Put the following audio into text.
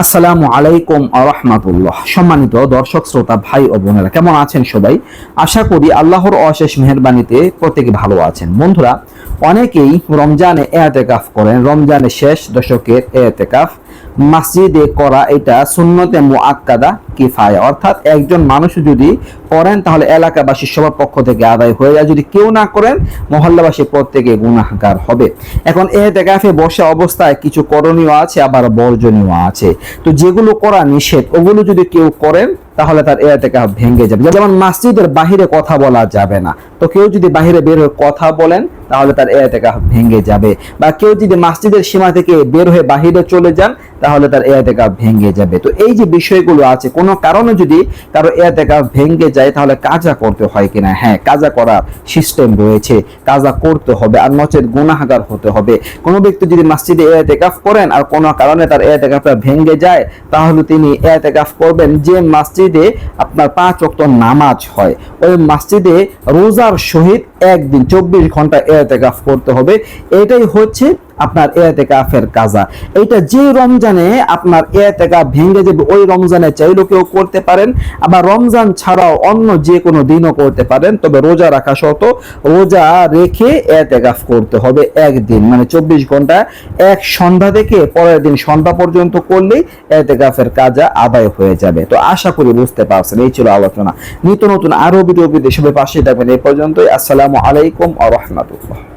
আসসালামু আলাইকুম আরহামাতুল্লাহ সম্মানিত দর্শক, শ্রোতা, ভাই ও বোনেরা, কেমন আছেন সবাই? আশা করি আল্লাহর অশেষ মেহরবানিতে প্রত্যেকে ভালো আছেন। বন্ধুরা অনেকেই রমজানে এতেকাফ করেন। রমজানে শেষ দশকের এতেকাফ। মসজিদে করা এটা সুন্নতে মুআক্কাদা কিফায়া। অর্থাৎ একজন মানুষ যদি করেন, তাহলে এলাকাবাসী সবার পক্ষ থেকে আদায় হয়ে যায়। যদি কেউ না করেন মহল্লাবাসী প্রত্যেকে গুনাহগার হবে। এখন এতেকাফে বসে অবস্থায় কিছু করণীয় আছে, আবার বর্জনীয় আছে। তো যেগুলো করা নিষেধ, ওগুলো যদি কেউ করেন, তাহলে তার এতেকাফ ভেঙে যাবে। যেমন মসজিদের বাহিরে কথা বলা যাবে না। তো কেউ যদি বাহিরে বের হয়ে কথা বলেন তাহলে তার এতেকাফ ভেঙে যাবে। বা কেউ যদি মসজিদের সীমা থেকে বের হয়ে বাহিরে চলে যান তাহলে তার এতেকাফ ভেঙে যাবে। তো এই যে বিষয়গুলো আছে, কোনো কারণে যদি কারও এতেকাফ ভেঙে যায়, তাহলে কাজা করতে হয় কিনা? হ্যাঁ কাজা করার সিস্টেম রয়েছে, কাজা করতে হবে, আর নচেত গুনাহগার হতে হবে। কোনো ব্যক্তি যদি মসজিদে এতেকাফ করেন, আর কোনো কারণে তার এতেকাফটা ভেঙে যায়, তাহলে তিনি এতেকাফ করবেন যে মসজিদে আপনার পাঁচ ওয়াক্ত নামাজ হয়। ওই মসজিদে রোজার সহিত একদিন চব্বিশ ঘণ্টা এতেকাফ করতে হবে। এটাই হচ্ছে আপনার এতেকাফের কাজা। এটা যে রমজানে আপনার এতেকাফ ভেঙে যাবে, ওই রমজানে চাইলেও কেউ করতে পারেন, আবার রমজান ছাড়াও অন্য যে কোনো দিনও করতে পারেন, তবে রোজা রাখা সত রোজা রেখে এতেকাফ করতে হবে একদিন মানে চব্বিশ ঘণ্টা, এক সন্ধ্যা থেকে পরের দিন সন্ধ্যা পর্যন্ত করলেই এতেকাফের কাজা আদায় হয়ে যাবে। তো আশা করি বুঝতে পারছেন, এই ছিল আলোচনা। নিত্য নতুন আরও ভিডিও সবাই পাশে থাকবেন। এই পর্যন্তই, আসসালামু আলাইকুম আ রহমতুল্লাহ।